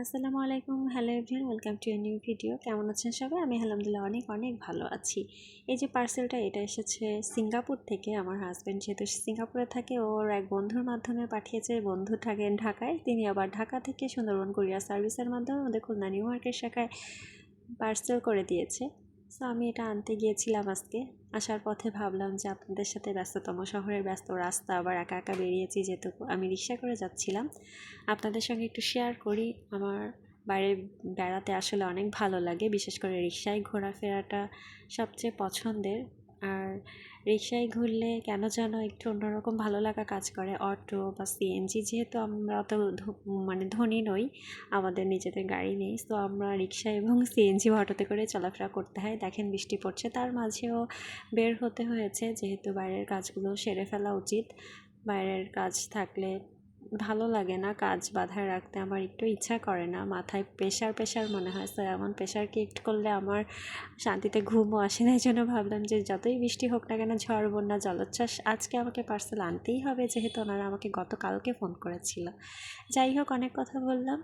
আসসালামু আলাইকুম। Hello everyone welcome to a new video কেমন আছেন সবাই? আমি আলহামদুলিল্লাহ অনেক অনেক ভালো আছি। এই যে পার্সেলটা এটা এসেছে সিঙ্গাপুর থেকে। আমার হাজব্যান্ড যেহেতু সিঙ্গাপুরে থাকে ওর এক বন্ধুর মাধ্যমে পাঠিয়েছে। বন্ধু থাকেন ঢাকায়। তিনি আবার ঢাকা থেকে সুন্দরবন কুরিয়ার সার্ভিসের মাধ্যমে আমাদের খুলনা নিউ মার্কেট শাখায় পার্সেল করে দিয়েছে। সো আমি এটা আনতে গিয়েছিলাম আজকে। আসার পথে ভাবলাম যে আপনাদের সাথে ব্যস্ততম শহরের ব্যস্ত রাস্তা, আবার একা একা বেরিয়েছি যেহেতু আমি রিক্সা করে যাচ্ছিলাম। আপনাদের সঙ্গে একটু শেয়ার করি। আমার বাইরে বেড়াতে আসলে অনেক ভালো লাগে, বিশেষ করে রিক্সায় ঘোরাফেরাটা সবচেয়ে পছন্দের। আর রিক্সায় ঘুরলে কেন যেন একটু অন্যরকম ভালো লাগা কাজ করে। অটো বা সিএনজি যেহেতু আমরা অত মানে ধনী নই, আমাদের নিজেদের গাড়ি নেই। তো আমরা রিক্সা এবং সিএনজি অটোতে করে চলাফেরা করতে হয়। দেখেন বৃষ্টি পড়ছে, তার মাঝেও বের হতে হয়েছে। যেহেতু বাইরের কাজগুলো সেরে ফেলা উচিত। বাইরের কাজ থাকলে ভালো লাগে না কাজ বাধায় রাখতে, আমার একটু ইচ্ছা করে না। মাথায় প্রেশার প্রেশার মনে হয়। স্যার এমন প্রেশার কিক করলে আমার শান্তিতে ঘুমও আসে না। এই জন্য ভাবলাম যে, যতই বৃষ্টি হোক না কেন, ঝড়, বন্যা, জলোচ্ছ্বাস আজকে আমাকে পার্সেল আনতেই হবে। যেহেতু ওনারা আমাকে গতকালকে ফোন করেছিল। যাই হোক, অনেক কথা বললাম।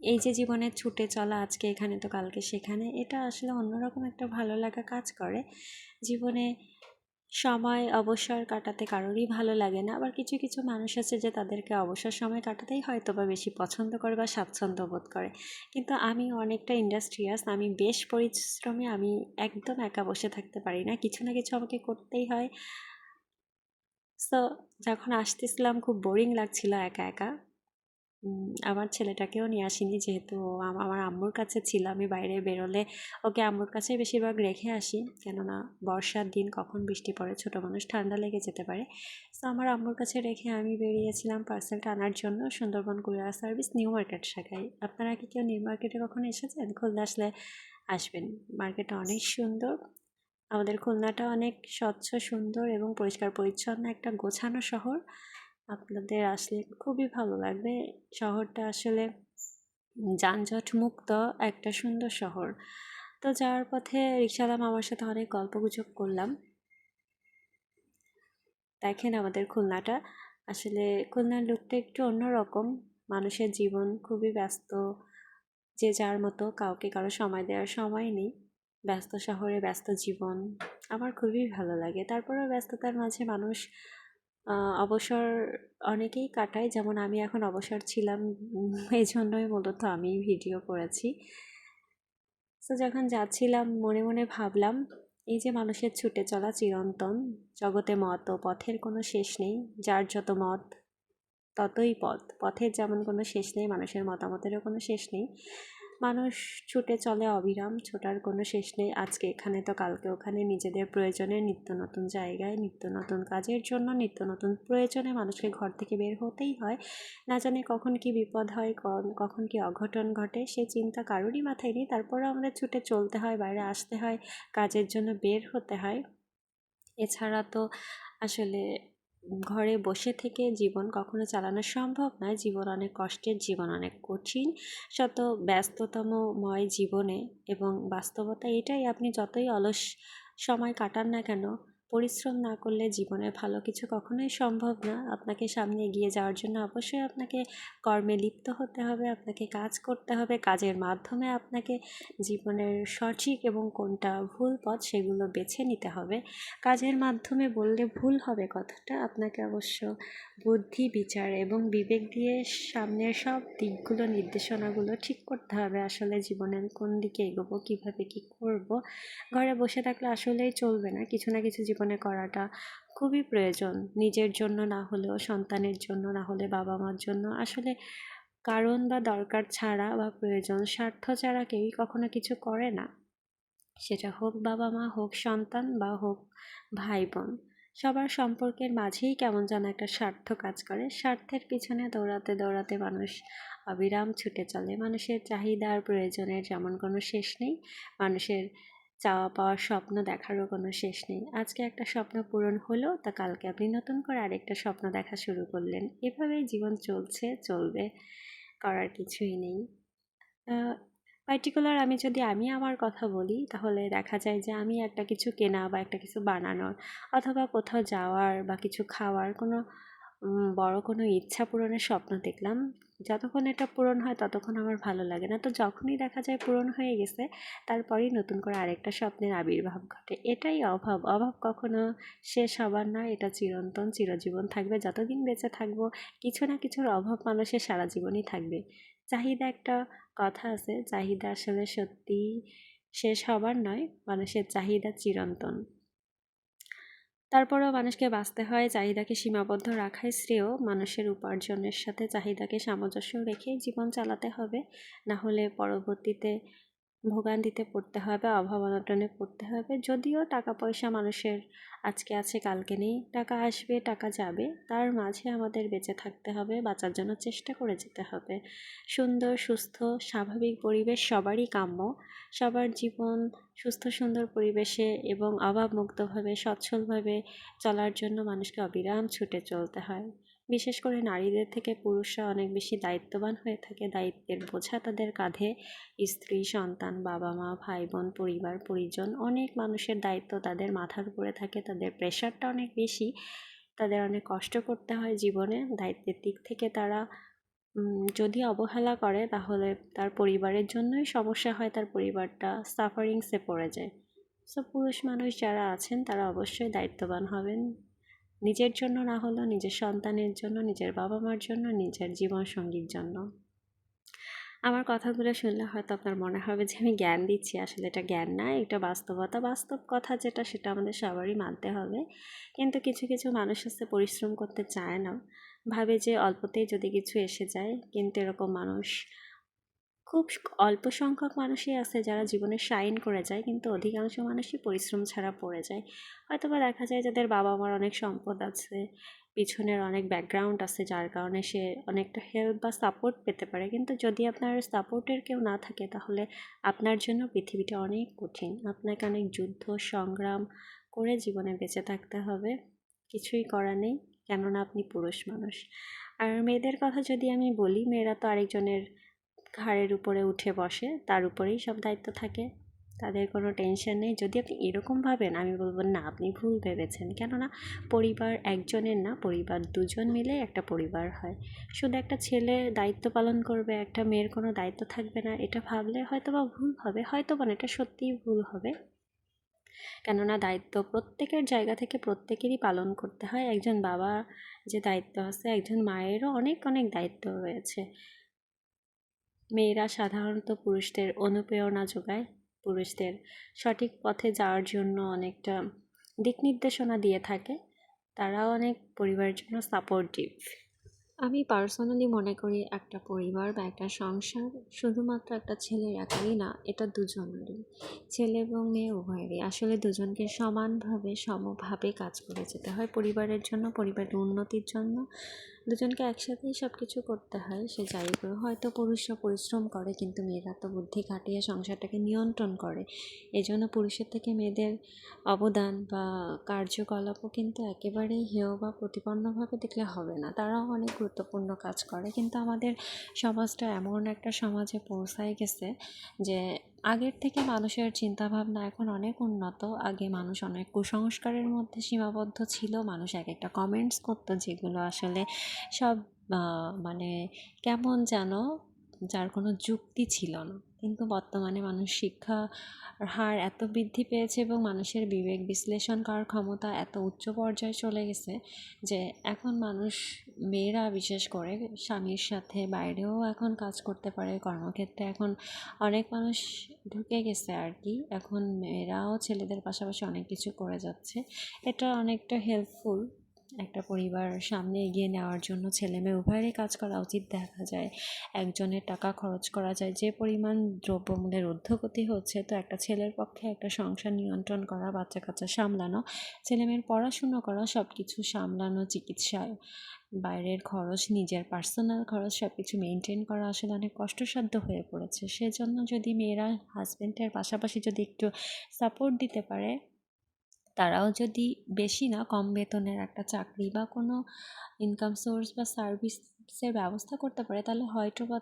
এই যে জীবনের ছুটে চলা আজকে এখানে তো কালকে সেখানে, এটা আসলে অন্যরকম একটা ভালো লাগা কাজ করে। জীবনে সময় অবসর কাটাতে কারোরই ভালো লাগে না। আবার কিছু কিছু মানুষ আছে যে তাদেরকে অবসর সময় কাটাতেই হয়তো বা বেশি পছন্দ করে বা স্বাচ্ছন্দ্য বোধ করে। কিন্তু আমি অনেকটা ইন্ডাস্ট্রিয়াস আমি বেশ পরিশ্রমে, আমি একদম একা বসে থাকতে পারি না। কিছু না কিছু আমাকে করতেই হয়। সো যখন আসতেছিলাম, খুব বোরিং লাগছিল একা একা। আমার ছেলেটাকেও নিয়ে আসিনি যেহেতু আমার আম্মুর কাছে ছিল। আমি বাইরে বেরোলে ওকে আম্মুর কাছে বেশিরভাগ রেখে আসি। কেননা বর্ষার দিন কখন বৃষ্টি পড়ে, ছোটো মানুষ ঠান্ডা লেগে যেতে পারে। তো আমার আম্মুর কাছে রেখে আমি বেরিয়েছিলাম পার্সেলটা আনার জন্য Sundarban courier service New Market শাখায়। আপনারা কি কেউ নিউ মার্কেটে কখনো এসেছেন? খুলনা আসলে আসবেন। মার্কেটটা অনেক সুন্দর। আমাদের খুলনাটা অনেক স্বচ্ছ, সুন্দর এবং পরিষ্কার পরিচ্ছন্ন একটা গোছানো শহর। আপনাদের আসলে খুবই ভালো লাগবে। শহরটা আসলে যানজট মুক্ত একটা সুন্দর শহর। তো যাওয়ার পথে রিক্সাওয়ালা মামার সাথে অনেক গল্প গুজব করলাম। দেখেন আমাদের খুলনাটা। আসলে খুলনার লুকটা একটু অন্যরকম। মানুষের জীবন খুবই ব্যস্ত। যে যার মতো কাউকে কারও সময় দেওয়ার সময় নেই। ব্যস্ত শহরে ব্যস্ত জীবন। আমার খুবই ভালো লাগে। তারপরেও ব্যস্ততার মাঝে মানুষ অবসর অনেকেই কাটায়। যেমন আমি এখন অবসর ছিলাম এই জন্যই মূলত আমি ভিডিও করেছি। তো যখন যাচ্ছিলাম, মনে মনে ভাবলাম, এই যে মানুষের ছুটে চলা চিরন্তন, জগতে মত ও পথের কোনো শেষ নেই, যার যত মত, ততই পথ। পথের যেমন কোনো শেষ নেই, মানুষের মতামতেরও কোনো শেষ নেই। মানুষ ছুটে চলে অবিরাম, ছোটার কোনো শেষ নেই। আজকে এখানে তো, কালকে ওখানে। নিজেদের প্রয়োজনে নিত্য নতুন জায়গায়, নিত্য নতুন কাজের জন্য, নিত্য নতুন প্রয়োজনে মানুষকে ঘর থেকে বের হতেই হয়। না জানে কখন কি বিপদ হয় কখন কি অঘটন ঘটে, সে চিন্তা কারোরই মাথায় নেই। তারপরেও আমাদের ছুটে চলতে হয়, বাইরে আসতে হয়, কাজের জন্য বের হতে হয়। এছাড়া তো আসলে ঘরে বসে থেকে জীবন কখনো চালানো সম্ভব নয়। জীবন অনেক কষ্টের, জীবন অনেক কঠিন। শত ব্যস্ততমময় জীবনে এবং বাস্তবতা এটাই আপনি যতই অলস সময় কাটান না কেন পরিশ্রম না করলে জীবনে ভালো কিছু কখনোই সম্ভব না। আপনাকে সামনে এগিয়ে যাওয়ার জন্য অবশ্যই আপনাকে কর্মে লিপ্ত হতে হবে, আপনাকে কাজ করতে হবে, কাজের মাধ্যমে আপনাকে জীবনের সঠিক এবং কোনটা ভুল পথ সেগুলো বেছে নিতে হবে। কাজের মাধ্যমে বললে ভুল হবে কথাটা, আপনাকে অবশ্য বুদ্ধি, বিচার এবং বিবেক দিয়ে সামনের সব দিকগুলো, নির্দেশনাগুলো ঠিক করতে হবে, আসলে জীবনের কোন দিকে এগোবো, কীভাবে কী করব। ঘরে বসে থাকলে আসলেই চলবে না, কিছু না কিছু জীবন জীবনে করাটা খুবই প্রয়োজন। নিজের জন্য না হলেও, সন্তানের জন্য না হলে বাবা মার জন্য। আসলে কারণ বা দরকার ছাড়া বা প্রয়োজন, স্বার্থ ছাড়া কেউই কখনো কিছু করে না। সেটা হোক বাবা মা হোক সন্তান বা হোক ভাই বোন সবার সম্পর্কের মাঝেই কেমন যেন একটা স্বার্থ কাজ করে। স্বার্থের পিছনে দৌড়াতে দৌড়াতে মানুষ অবিরাম ছুটে চলে। মানুষের চাহিদার প্রয়োজনের যেমন কোনো শেষ নেই। মানুষের চাওয়া পাওয়ার স্বপ্ন দেখারও কোনো শেষ নেই। আজকে একটা স্বপ্ন পূরণ হলো, তা কালকে আপনি নতুন করে আরেকটা স্বপ্ন দেখা শুরু করলেন। এভাবেই জীবন চলছে, চলবে, করার কিছুই নেই। পার্টিকুলার আমি যদি আমি আমার কথা বলি, তাহলে দেখা যায় যে আমি একটা কিছু কেনা বা একটা কিছু বানানোর অথবা কোথাও যাওয়ার বা কিছু খাওয়ার কোনো বড় কোনো ইচ্ছা পূরণের স্বপ্ন দেখলাম। যতক্ষণ এটা পূরণ হয় ততক্ষণ আমার ভালো লাগে না। তো যখনই দেখা যায় পূরণ হয়ে গেছে, তারপরেই নতুন করে আরেকটা স্বপ্নের আবির্ভাব ঘটে। এটাই অভাব। অভাব কখনো শেষ হবার নয়, এটা চিরন্তন, চিরজীবন থাকবে। যতদিন বেঁচে থাকব, কিছু না কিছুর অভাব মানুষের সারা জীবনই থাকবে। চাহিদা একটা কথা আছে, চাহিদা আসলে সত্যি শেষ হবার নয়, মানুষের চাহিদা চিরন্তন। তারপরেও মানুষকে বাঁচতে হয়, চাহিদাকে সীমাবদ্ধ রাখাই শ্রেয়। মানুষের উপার্জনের সাথে চাহিদাকে সামঞ্জস্য রেখে জীবন চালাতে হবে। না হলে পরবর্তীতে ভোগান্তিতে পড়তে হবে, অভাব অনটনে পড়তে হবে। যদিও টাকা পয়সা মানুষের আজকে আছে, কালকে নেই, টাকা আসবে, টাকা যাবে, তার মাঝে আমাদের বেঁচে থাকতে হবে, বাঁচার জন্য চেষ্টা করে যেতে হবে। সুন্দর, সুস্থ, স্বাভাবিক পরিবেশ সবারই কাম্য। সবার জীবন সুস্থ, সুন্দর পরিবেশে এবং অভাবমুক্তভাবে, সচ্ছলভাবে চলার জন্য মানুষকে অবিরাম ছুটে চলতে হয়। বিশেষ করে নারীদের থেকে পুরুষরা অনেক বেশি দায়িত্ববান হয়ে থাকে। দায়িত্বের বোঝা তাদের কাঁধে। স্ত্রী, সন্তান বাবা মা ভাই বোন পরিবার, পরিজন অনেক মানুষের দায়িত্ব তাদের মাথার উপরে থাকে। তাদের প্রেশারটা অনেক বেশি। তাদের অনেক কষ্ট করতে হয় জীবনে। দায়িত্বের দিক থেকে তারা যদি অবহেলা করে তাহলে তার পরিবারের জন্যই সমস্যা হয়। তার পরিবারটা সাফারিংসে পড়ে যায়। সো পুরুষ মানুষ যারা আছেন তারা অবশ্যই দায়িত্ববান হবেন। নিজের জন্য না হলেও নিজের সন্তানের জন্য, নিজের বাবা মার জন্য, নিজের জীবনসঙ্গীর জন্য। আমার কথাগুলো শুনলে হয়তো আপনার মনে হবে যে আমি জ্ঞান দিচ্ছি। আসলে এটা জ্ঞান না, এটা বাস্তবতা। বাস্তব কথা যেটা, সেটা আমাদের সবারই মানতে হবে। কিন্তু কিছু কিছু মানুষ আছে, পরিশ্রম করতে চায় না। ভাবে যে অল্পতেই যদি কিছু এসে যায়, কিন্তু এরকম মানুষ খুব অল্প সংখ্যক মানুষই আছে যারা জীবনে শাইন করে যায়, কিন্তু অধিকাংশ মানুষই পরিশ্রম ছাড়া পড়ে যায়। হয়তো বা দেখা যায় যাদের বাবা মার অনেক সম্পদ আছে, পিছনের অনেক ব্যাকগ্রাউন্ড আছে, যার কারণে সে অনেকটা হেল্প বা সাপোর্ট পেতে পারে। কিন্তু যদি আপনার সাপোর্টের কেউ না থাকে, তাহলে আপনার জন্য পৃথিবীটা অনেক কঠিন। আপনাকে অনেক যুদ্ধ, সংগ্রাম করে জীবনে বেঁচে থাকতে হবে। কিছুই করা নেই, কেননা আপনি পুরুষ মানুষ। আর মেয়েদের কথা যদি আমি বলি, মেয়েরা তো আরেকজনের ঘাড়ের উপরে উঠে বসে, তার উপরেই সব দায়িত্ব থাকে। তাদের কোনো টেনশন নেই। যদি আপনি এরকম ভাবেন, আমি বলব, না, আপনি ভুল ভেবেছেন। কেননা, পরিবার একজনের না, পরিবার দুজন মিলে একটা পরিবার হয়। শুধু একটা ছেলে দায়িত্ব পালন করবে, একটা মেয়ের কোনো দায়িত্ব থাকবে না, এটা ভাবলে হয়তো বা ভুল হবে। হয়তো বা এটা সত্যিই ভুল হবে। কেননা, দায়িত্ব প্রত্যেকের জায়গা থেকে প্রত্যেকেরই পালন করতে হয়। একজন বাবা যে দায়িত্ব আছে, একজন মায়েরও অনেক অনেক দায়িত্ব রয়েছে। মেয়েরা সাধারণত পুরুষদের অনুপ্রেরণা যোগায়। পুরুষদের সঠিক পথে যাওয়ার জন্য অনেকটা দিক নির্দেশনা দিয়ে থাকে। তারাও অনেক পরিবারের জন্য সাপোর্টিভ আমি পার্সোনালি মনে করি একটা পরিবার বা একটা সংসার শুধুমাত্র একটা ছেলের একাই না, এটা দুজনেরই। ছেলে এবং মেয়ে উভয়েরই। আসলে দুজনকে সমানভাবে, সমভাবে কাজ করে যেতে হয় পরিবারের জন্য, পরিবারের উন্নতির জন্য। দুজনকে একসাথেই সব কিছু করতে হয়, সে যাই করে। হয়তো পুরুষরা পরিশ্রম করে, কিন্তু মেয়েরা তো বুদ্ধি খাটিয়ে সংসারটাকে নিয়ন্ত্রণ করে। এই জন্য পুরুষের থেকে মেয়েদের অবদান বা কার্যকলাপও কিন্তু একেবারেই হেয় বা প্রতিপন্নভাবে দেখলে হবে না। তারাও অনেক গুরুত্বপূর্ণ কাজ করে। কিন্তু আমাদের সমাজটা এমন একটা সমাজে পৌঁছায় গেছে যে আগের থেকে মানুষের চিন্তাভাবনা এখন অনেক উন্নত। আগে মানুষ অনেক কুসংস্কারের মধ্যে সীমাবদ্ধ ছিল। মানুষ এক একটা কমেন্টস করতো যেগুলো আসলে সব মানে কেমন যেন যার কোনো যুক্তি ছিল না। কিন্তু বর্তমানে মানুষ শিক্ষা হার এত বৃদ্ধি পেয়েছে এবং মানুষের বিবেক বিশ্লেষণ করার ক্ষমতা এত উচ্চ পর্যায়ে চলে গেছে যে এখন মানুষ, মেয়েরা বিশেষ করে স্বামীর সাথে বাইরেও এখন কাজ করতে পারে, কর্মক্ষেত্রে এখন অনেক মানুষ ঢুকে গেছে আর কি। এখন মেয়েরাও ছেলেদের পাশাপাশি অনেক কিছু করে যাচ্ছে। এটা অনেকটা হেল্পফুল একটা পরিবার সামনে এগিয়ে নেওয়ার জন্য ছেলে মেয়ে উভয়েরই কাজ করা উচিত, দেখা যায়। একজনের টাকা খরচ করা যায়, যে পরিমাণ দ্রব্যমূল্যের ঊর্ধ্বগতি হচ্ছে, তো একটা ছেলের পক্ষে একটা সংসার নিয়ন্ত্রণ করা বাচ্চা কাচ্চা সামলানো ছেলে মেয়ের পড়াশুনো করা সব কিছু সামলানো, চিকিৎসা, বাইরের খরচ, নিজের পার্সোনাল খরচ সব কিছু মেনটেন করা আসলে অনেক কষ্টসাধ্য হয়ে পড়েছে। সেজন্য যদি মেয়েরা হাজব্যান্ডের পাশাপাশি যদি একটু সাপোর্ট দিতে পারে তারাও যদি বেশি না, কম বেতনের একটা চাকরি বা কোনো ইনকাম সোর্স বা সার্ভিসের ব্যবস্থা করতে পারে, তাহলে হয়তো বা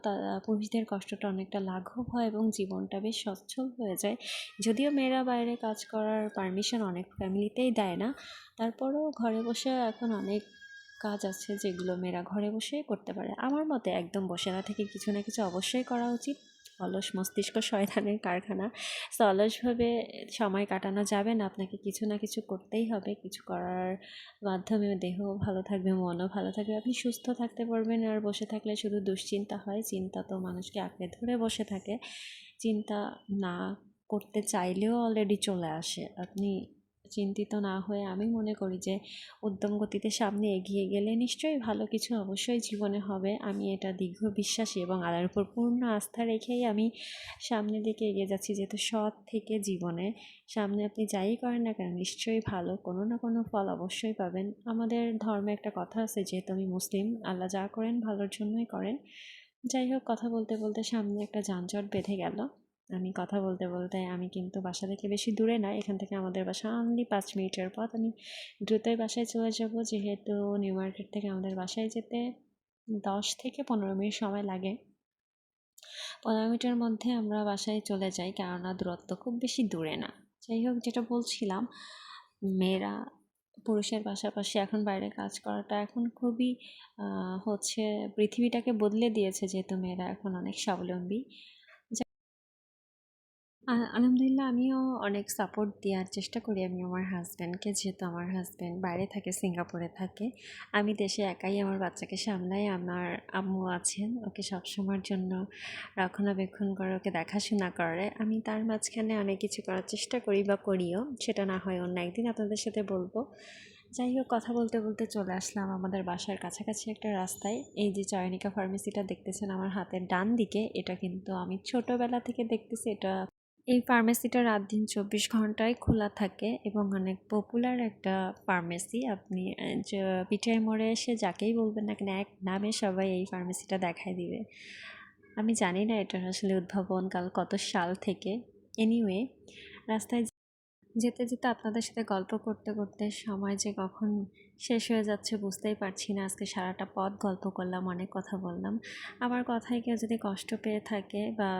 পুরুষদের কষ্টটা অনেকটা লাঘব হয় এবং জীবনটা বেশ সচ্ছল হয়ে যায়। যদিও মেয়েরা বাইরে কাজ করার পারমিশন অনেক ফ্যামিলিতেই দেয় না, তারপরেও ঘরে বসে এখন অনেক কাজ আছে যেগুলো মেয়েরা ঘরে বসেই করতে পারে। আমার মতে একদম বসে না থেকে কিছু না কিছু অবশ্যই করা উচিত। অলস মস্তিষ্ক শয়তানের কারখানা। সো অলসভাবে সময় কাটানো যাবে না, আপনাকে কিছু না কিছু করতেই হবে। কিছু করার মাধ্যমে দেহ ভালো থাকবে, মনও ভালো থাকবে। আপনি সুস্থ থাকতে পারবেন আর বসে থাকলে শুধু দুশ্চিন্তা হয়। চিন্তা তো মানুষকে আঁকড়ে ধরে বসে থাকে। চিন্তা না করতে চাইলেও অলরেডি চলে আসে। আপনি চিন্তিত না হয়ে আমি মনে করি যে উদ্যম গতিতে সামনে এগিয়ে গেলে নিশ্চয়ই ভালো কিছু অবশ্যই জীবনে হবে। আমি এটা দীর্ঘ বিশ্বাসী এবং আল্লাহর উপর পূর্ণ আস্থা রেখেই আমি সামনের দিকে এগিয়ে যাচ্ছি। যেহেতু সৎ থেকে জীবনে সামনে আপনি যাই করেন না কেন, নিশ্চয়ই ভালো কোনো না কোনো ফল অবশ্যই পাবেন। আমাদের ধর্মে একটা কথা আছে, যেহেতু আমি মুসলিম, আল্লাহ যা করেন ভালোর জন্যই করেন। যাই হোক, কথা বলতে বলতে সামনে একটা যানজট বেঁধে গেল। আমি কথা বলতে বলতে আমি কিন্তু বাসা থেকে বেশি দূরে না। এখান থেকে আমাদের বাসা অনলি পাঁচ মিনিটের পথ। আমি দ্রুতই বাসায় চলে যাব। যেহেতু নিউ মার্কেট থেকে আমাদের বাসায় যেতে দশ থেকে পনেরো মিনিট সময় লাগে। পনেরো মিনিটের মধ্যে আমরা বাসায় চলে যাই, কেননা দূরত্ব খুব বেশি দূরে না। যাই হোক, যেটা বলছিলাম, মেয়েরা পুরুষের পাশাপাশি এখন বাইরে কাজ করাটা এখন খুবই হচ্ছে পৃথিবীটাকে বদলে দিয়েছে, যেহেতু মেয়েরা এখন অনেক স্বাবলম্বী। আলহামদুলিল্লাহ আমিও অনেক সাপোর্ট দেওয়ার চেষ্টা করি আমি আমার হাজব্যান্ডকে যেহেতু আমার হাজব্যান্ড বাইরে থাকে, সিঙ্গাপুরে থাকে। আমি দেশে একাই আমার বাচ্চাকে সামলাই আমার আম্মু আছেন, ওকে সবসময়ের জন্য রক্ষণাবেক্ষণ করে, ওকে দেখাশোনা করে। আমি তার মাঝখানে অনেক কিছু করার চেষ্টা করি বা করিও, সেটা না হয় অন্য একদিন আপনাদের সাথে বলব। যাই হোক, কথা বলতে বলতে চলে আসলাম আমাদের বাসার কাছাকাছি একটা রাস্তায়। এই যে চয়নিকা ফার্মেসিটা দেখতেছেন আমার হাতের ডান দিকে, এটা কিন্তু আমি ছোটোবেলা থেকে দেখতেছি, এটা এই ফার্মেসিটা রাত দিন চব্বিশ ঘন্টায় খোলা থাকে এবং অনেক পপুলার একটা ফার্মেসি। আপনি পিঠাই মোড়ে এসে যাকেই বলবেন না কেন, এক নামে সবাই এই ফার্মেসিটা দেখায় দিবে। আমি জানি না এটার আসলে উদ্ভাবন কাল কত সাল থেকে। এনিওয়ে রাস্তায় যেতে যেতে আপনাদের সাথে গল্প করতে করতে সময় যে কখন শেষ হয়ে যাচ্ছে বুঝতেই পারছি না। আজকে সারাটা পথ গল্প করলাম, অনেক কথা বললাম। আমার কথায় কেউ যদি কষ্ট পেয়ে থাকে বা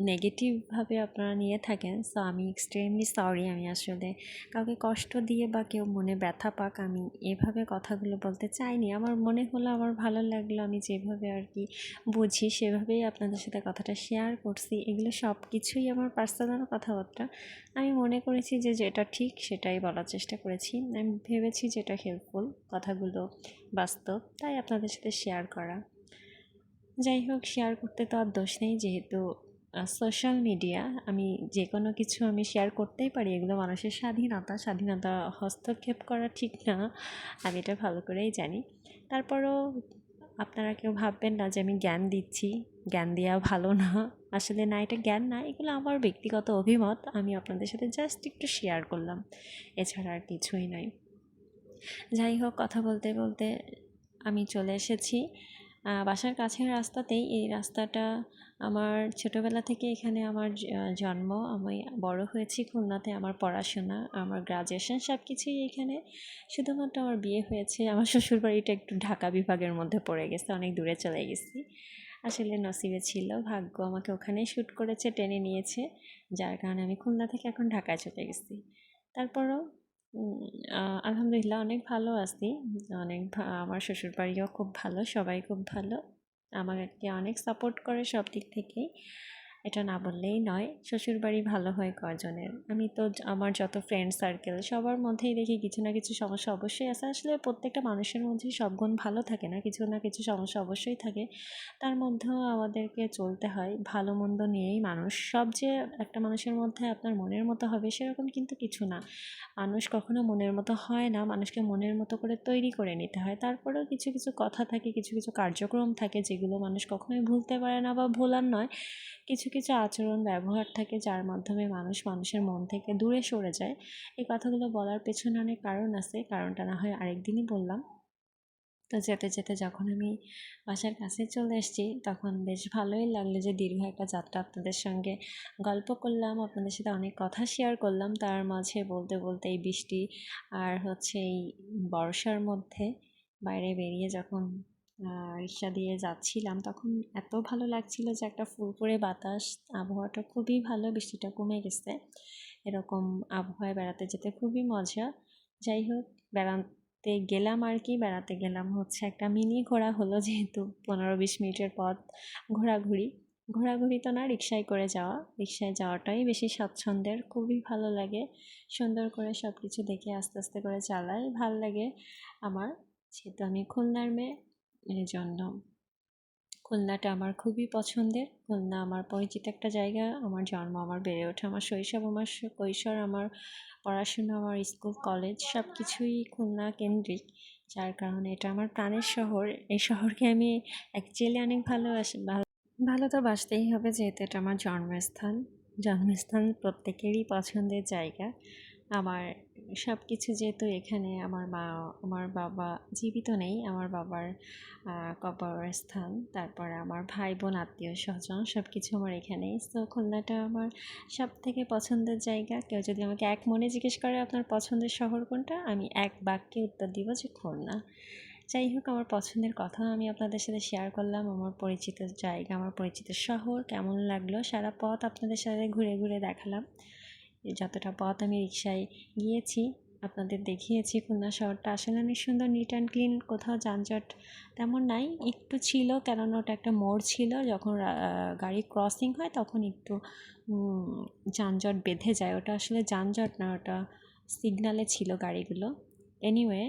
নেগেটিভভাবে আপনারা নিয়ে থাকেন সো আমি এক্সট্রিমলি সরি আমি আসলে কাউকে কষ্ট দিয়ে বা কেউ মনে ব্যথা পাক, আমি এভাবে কথাগুলো বলতে চাইনি। আমার মনে হলো, আমার ভালো লাগল, আমি যেভাবে আর কি বুঝি, সেভাবেই আপনাদের সাথে কথাটা শেয়ার করছি। এগুলো সব কিছুই আমার পার্সোনাল কথাবার্তা। আমি মনে করেছি যে যেটা ঠিক, সেটাই বলার চেষ্টা করেছি। আমি ভেবেছি যেটা হেল্পফুল কথাগুলো বাস্তব, তাই আপনাদের সাথে শেয়ার করা। যাই হোক শেয়ার করতে তো আর দোষ নেই, যেহেতু সোশ্যাল মিডিয়া আমি যে কোনো কিছু আমি শেয়ার করতেই পারি, এগুলো মানুষের স্বাধীনতা স্বাধীনতা হস্তক্ষেপ করা ঠিক না, আমি এটা ভালো করেই জানি। তারপরও আপনারা কেউ ভাববেন না যে আমি জ্ঞান দিচ্ছি, জ্ঞান দেওয়া ভালো না, আসলে না, এটা জ্ঞান না, এগুলো আমার ব্যক্তিগত অভিমত, আমি আপনাদের সাথে জাস্ট একটু শেয়ার করলাম, এছাড়া আর কিছুই নয়। যাই হোক, কথা বলতে বলতে আমি চলে এসেছি। বাসার কাছের রাস্তাতেই এই রাস্তাটা আমার ছোটোবেলা থেকে এখানে আমার জন্ম। আমি বড় হয়েছি খুলনাতে আমার পড়াশোনা, আমার গ্রাজুয়েশন সব কিছুই এখানে। শুধুমাত্র আমার বিয়ে হয়েছে, আমার শ্বশুরবাড়িটা একটু ঢাকা বিভাগের মধ্যে পড়ে গেছে, অনেক দূরে চলে গেছি। আসলে নসিবে ছিল, ভাগ্য আমাকে ওখানেই শ্যুট করেছে, টেনে নিয়েছে। যার কারণে আমি খুলনা থেকে এখন ঢাকায় চলে গেছি। তারপরও আলহামদুলিল্লাহ অনেক ভালো আছি। অনেক আমার শ্বশুর বাড়িও খুব ভালো, সবাই খুব ভালো। আমাকে অনেক সাপোর্ট করে সব দিক থেকেই। এটা না বললেই নয়, শ্বশুরবাড়ি ভালো হয় কজনের আমি তো আমার যত ফ্রেন্ড সার্কেল সবার মধ্যেই দেখি কিছু না কিছু সমস্যা অবশ্যই আছে। আসলে প্রত্যেকটা মানুষের মধ্যেই সব গুণ ভালো থাকে না, কিছু না কিছু সমস্যা অবশ্যই থাকে। তার মধ্যেও আমাদেরকে চলতে হয়, ভালো মন্দ নিয়েই মানুষ। সব যে একটা মানুষের মধ্যে আপনার মনের মতো হবে সেরকম কিন্তু কিছু না। মানুষ কখনো মনের মতো হয় না, মানুষকে মনের মতো করে তৈরি করে নিতে হয়। তারপরেও কিছু কিছু কথা থাকে, কিছু কিছু কার্যক্রম থাকে যেগুলো মানুষ কখনোই ভুলতে পারে না বা ভোলার নয়। কিছু কিছু আচরণ, ব্যবহার থাকে যার মাধ্যমে মানুষ মানুষের মন থেকে দূরে সরে যায়। এই কথাগুলো বলার পেছনে অনেক কারণ আছে, কারণটা না হয় আরেকদিনই বললাম। তো যেতে যেতে যখন আমি বাসার কাছে চলে এসেছি, তখন বেশ ভালোই লাগল যে দীর্ঘ একটা যাত্রা আপনাদের সঙ্গে গল্প করলাম, আপনাদের সাথে অনেক কথা শেয়ার করলাম। তার মাঝে বলতে বলতে এই বৃষ্টি আর হচ্ছে এই বর্ষার মধ্যে বাইরে বেরিয়ে যখন রিক্সা দিয়ে যাচ্ছিলাম, তখন এত ভালো লাগছিল যে একটা ফুরফুরে বাতাস, আবহাওয়াটা খুবই ভালো, বৃষ্টিটা কমে গেছে। এরকম আবহাওয়ায় বেড়াতে যেতে খুবই মজা। যাই হোক, বেড়াতে গেলাম আর কি, বেড়াতে গেলাম হচ্ছে একটা মিনি ঘোরা হলো যেহেতু পনেরো বিশ মিনিটের পথ ঘোরাঘুরি। ঘোরাঘুরি তো না রিক্সায় করে যাওয়া। রিক্সায় যাওয়াটাই বেশি স্বাচ্ছন্দ্যের, খুবই ভালো লাগে। সুন্দর করে সব কিছু দেখে আস্তে আস্তে করে চালাই, ভালো লাগে আমার। যেহেতু আমি খুলনার মেয়ে এই জন্য। খুলনাটা আমার খুবই পছন্দের। খুলনা আমার পরিচিত একটা জায়গা। আমার জন্ম, আমার বেড়ে ওঠা, আমার শৈশব, আমার কৈশোর, আমার পড়াশোনা, আমার স্কুল, কলেজ সব কিছুই খুলনা কেন্দ্রিক। যার কারণে এটা আমার প্রাণের শহর। এই শহরকে আমি অ্যাকচুয়ালি অনেক ভালোবাসি ভালো ভালো তো বাসতেই হবে যেহেতু এটা আমার জন্মস্থান। জন্মস্থান প্রত্যেকেরই পছন্দের জায়গা। আমার সব কিছু যেহেতু এখানে আমার মা আমার বাবা জীবিত নেই আমার বাবার আহ, কবরস্থান তারপরে আমার ভাই বোন আত্মীয় স্বজন সব কিছু আমার এখানেই। তো খুলনাটা আমার সব থেকে পছন্দের জায়গা। কেউ যদি আমাকে এক মনে জিজ্ঞেস করে আপনার পছন্দের শহর কোনটা আমি এক বাক্যে উত্তর দিব যে খুলনা। যাই হোক আমার পছন্দের কথা আমি আপনাদের সাথে শেয়ার করলাম। আমার পরিচিত জায়গা আমার পরিচিত শহর কেমন লাগল? সারা পথ আপনাদের সাথে ঘুরে ঘুরে দেখালাম। যতটা পথ আমি রিক্সায় গিয়েছি, আপনাদের দেখিয়েছি খুলনা শহরটা। আসলে অনেক সুন্দর নিট অ্যান্ড ক্লিন কোথাও যানজট তেমন নাই। একটু ছিল, কেননা ওটা একটা মোড় ছিল, যখন গাড়ি ক্রসিং হয় তখন একটু যানজট বেঁধে যায়। ওটা আসলে যানজট না, ওটা সিগনালে ছিল গাড়িগুলো। এনিওয়ে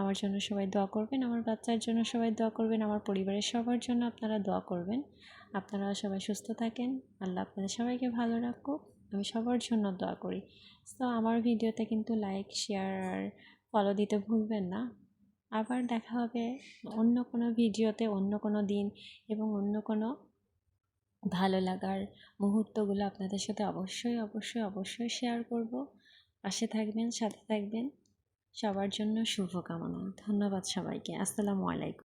আমার জন্য সবাই দোয়া করবেন, আমার বাচ্চার জন্য সবাই দোয়া করবেন, আমার পরিবারের সবার জন্য আপনারা দোয়া করবেন। আপনারা সবাই সুস্থ থাকেন। আল্লাহ আপনাদের সবাইকে ভালো রাখুক। আমি সবার জন্য দোয়া করি। তো আমার ভিডিওতে কিন্তু লাইক শেয়ার আর ফলো দিতে ভুলবেন না। আবার দেখা হবে অন্য কোনো ভিডিওতে অন্য কোনো দিন এবং অন্য কোনো ভালো লাগার মুহূর্তগুলো আপনাদের সাথে অবশ্যই অবশ্যই অবশ্যই শেয়ার করব। পাশে থাকবেন, সাথে থাকবেন। সবার জন্য শুভকামনা। ধন্যবাদ সবাইকে। আসসালামু আলাইকুম।